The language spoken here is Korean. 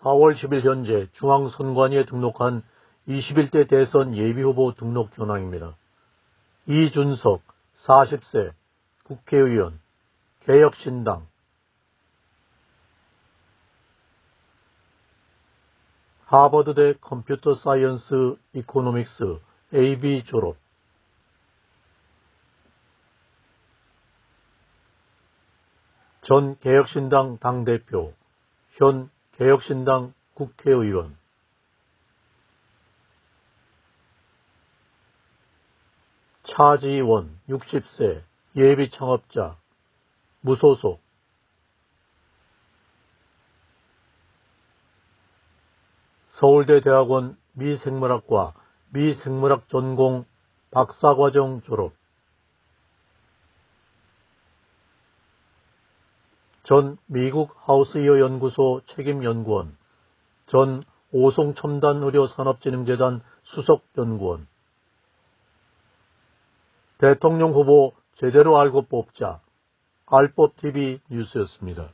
4월 10일 현재 중앙선관위에 등록한 21대 대선 예비후보 등록 현황입니다. 이준석 40세 국회의원 개혁신당 하버드대 컴퓨터 사이언스 이코노믹스 AB 졸업 전 개혁신당 당대표 현 개혁신당 국회의원. 차지원 60세 예비 창업자 무소속. 서울대 대학원 미생물학과 미생물학 전공 박사과정 졸업 전 미국 하우스이어 연구소 책임연구원 전 오송첨단의료산업진흥재단 수석연구원 대통령 후보 제대로 알고 뽑자 알법TV 뉴스였습니다.